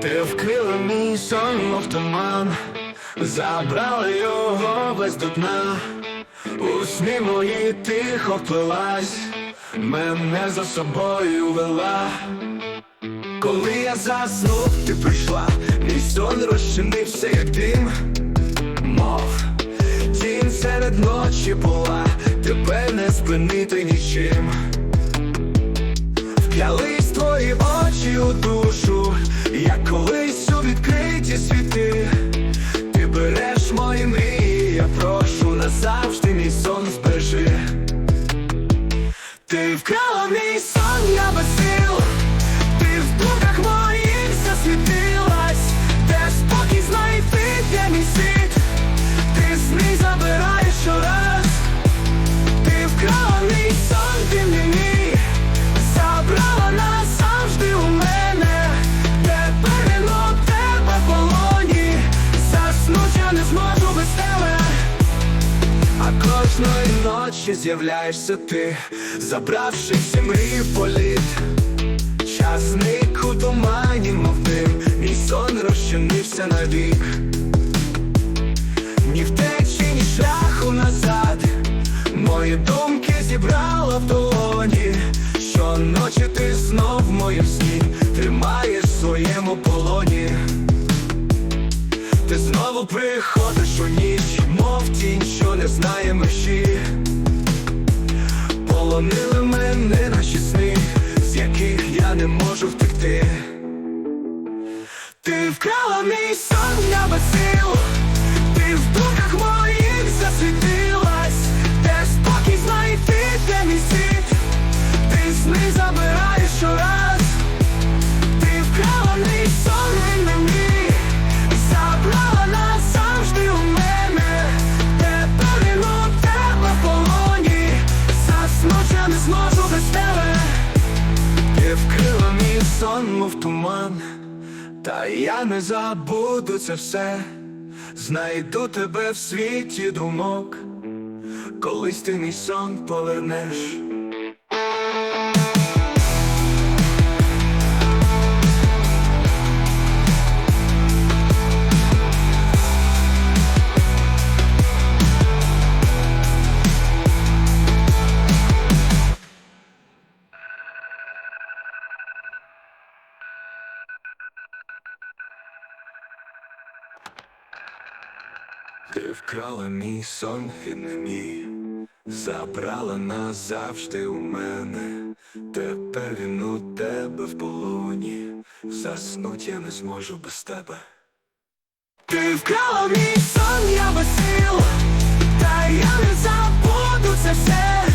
Ти вкрила мій сон, мов туман, забрала його весь до дна, у сні мої тихо плилась, мене за собою вела. Коли я заснув, ти прийшла, мій сон розчинився, як дим, мов тінь серед ночі була, тебе не спинити нічим. Вклялись твої очі у душу, як колись у відкриті світи. Ти береш мої мрії, я прошу назавжди мій сон збережи. Ти вкрала мій сон, я без сил, ти в думках моїх засвітилась, А ночі з'являєшся ти, забравши всі мрії в політ. Час зник у тумані, мов дим, мій сон розчинився навік. Ні втечі, ні шляху назад, мої думки зібрала в долоні. Щоночі ти знов в моїм сні тримаєш в своєму полоні. Ти знову приходиш у ніч, мов тінь, що не знає межі. Полонили мене наші сни, з яких я не можу втекти. Ти вкрала мій сон, я без сил, ти в думках моїх засвітилась, де спокій знайти, де мій світ, ти сни забираєш щораз. Сон, мов туман. Та я не забуду це все. Знайду тебе в світі думок. Колись ти мій сон повернеш Ти вкрала мій сон він мій, забрала назавжди у мене, тепер він у тебе в полоні, заснуть я не зможу без тебе. Ти вкрала мій сон, я без сил, та я не забуду це все.